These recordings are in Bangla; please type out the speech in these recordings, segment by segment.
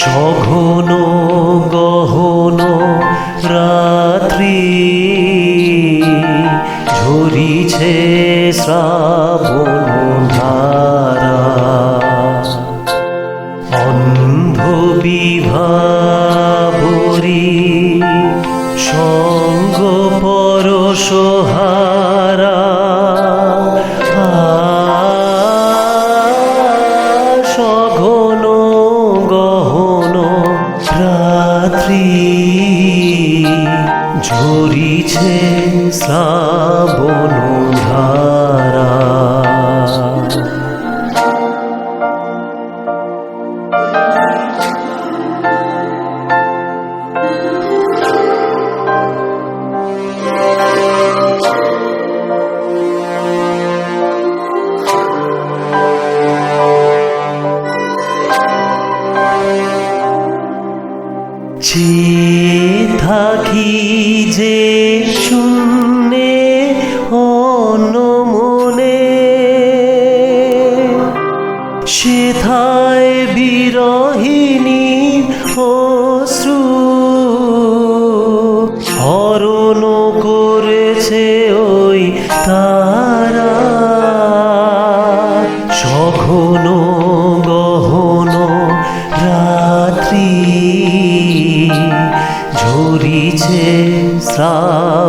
সঘন গহন রাত্রি ঝরিছে শ্রাবণ ধারা। অন্ধ বিভাবরী সঙ্গ পরসহারা চেয়ে থাকি যে শূন্যে অনমনে। সেথায় বিরহিনী অশ্রু হরণ করেছে রাত্রি ঝরিছে শ্রাবণ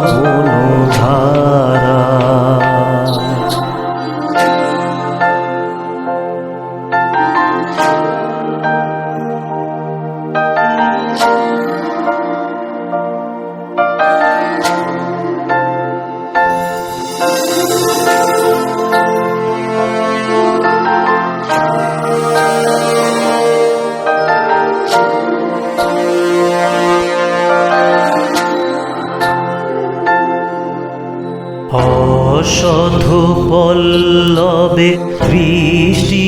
পল্লবে বৃষ্টি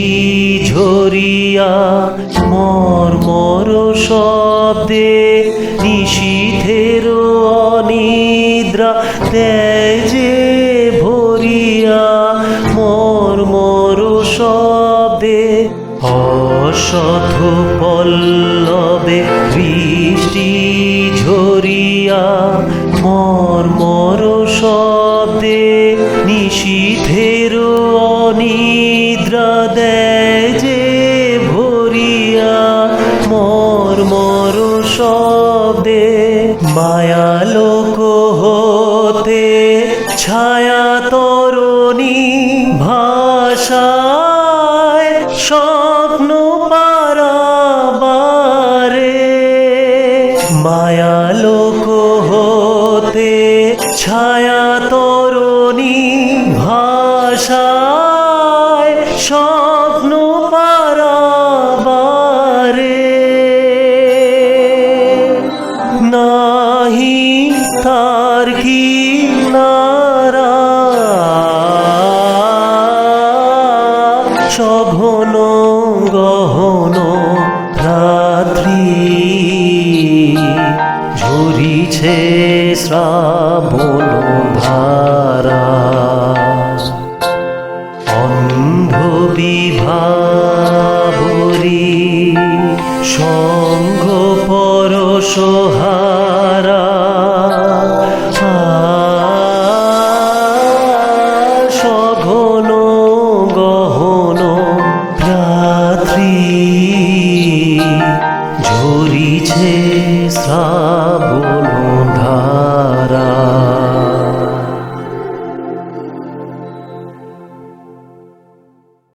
ঝরিয়া মর্মর শব্দে নিশীথের অনিদ্রা দেয় যে ভরিয়া মর্মর শব্দে অসধ পল্লবে হতে ছায়া ঝরিছে শ্রাবণ ধারা। অন্ধ पीछे श्रावण